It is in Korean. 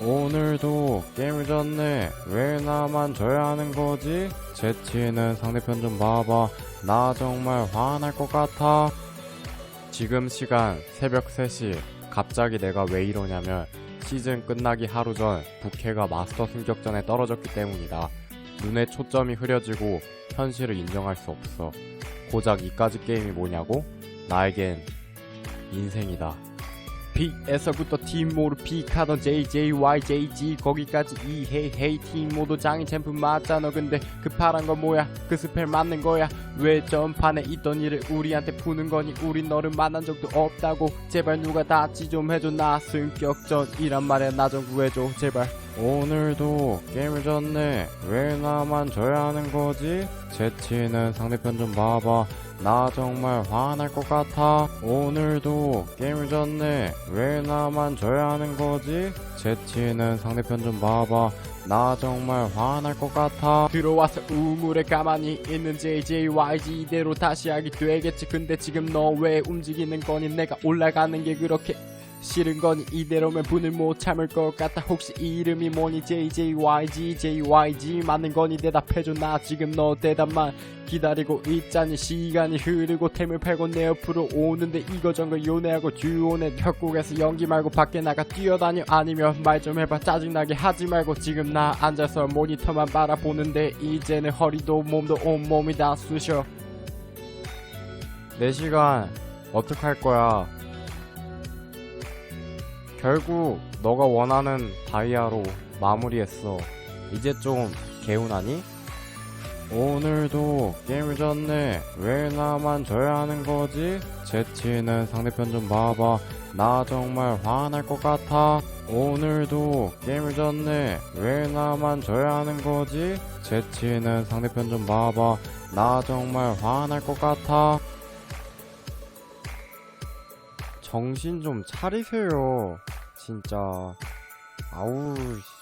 오늘도 게임을 졌네. 왜 나만 져야 하는 거지? 재치는 상대편 좀 봐봐. 나 정말 화날 것 같아. 지금 시간 새벽 3시. 갑자기 내가 왜 이러냐면 시즌 끝나기 하루 전 부캐가 마스터 승격전에 떨어졌기 때문이다. 눈에 초점이 흐려지고 현실을 인정할 수 없어. 고작 이까지 게임이 뭐냐고? 나에겐 인생이다. B에서부터 팀 모두 B카던 JJYJG 거기까지 이헤이 헤이 팀 모두 장인 챔프 맞잖아. 근데 그 파란 건 뭐야? 그 스펠 맞는 거야? 왜 전판에 있던 일을 우리한테 푸는 거니? 우린 너를 만난 적도 없다고. 제발 누가 다치 좀 해줘. 나 승격전이란 말에 나 좀 구해줘. 제발 오늘도 게임을 졌네 왜 나만 져야 하는 거지 재치는 상대편 좀 봐봐 나 정말 화날 것 같아. 오늘도 게임을 졌네. 왜 나만 져야 하는 거지? 재치는 상대편 좀 봐봐. 나 정말 화날 것 같아. 들어와서 우물에 가만히 있는 JJYG 이대로 다시 하기 되겠지. 근데 지금 너 왜 움직이는 거니? 내가 올라가는 게 그렇게 싫은 거니 이대로면 분을 못 참을 것 같다 혹시 이름이 뭐니? JJYG JYG 맞는 거니? 대답해줘. 나 지금 너 대답만 기다리고 있자니. 시간이 흐르고 템을 팔고 내 옆으로 오는데 이거 저거 요네하고 듀오네 협곡에서 연기 말고 밖에 나가 뛰어다녀. 아니면 말 좀 해봐. 짜증나게 하지 말고 지금 나 앉아서 모니터만 바라보는데 이제는 허리도 몸도 온몸이 다 쑤셔. 4시간 어떡할 거야 결국 너가 원하는 다이아로 마무리했어. 이제 좀 개운하니? 오늘도 게임을 졌네. 왜 나만 져야 하는 거지? 재치는 상대편 좀 봐봐. 나 정말 화날 것 같아. 오늘도 게임을 졌네. 왜 나만 져야 하는 거지? 재치는 상대편 좀 봐봐. 나 정말 화날 것 같아. 정신 좀 차리세요. 진짜. 아우, 씨.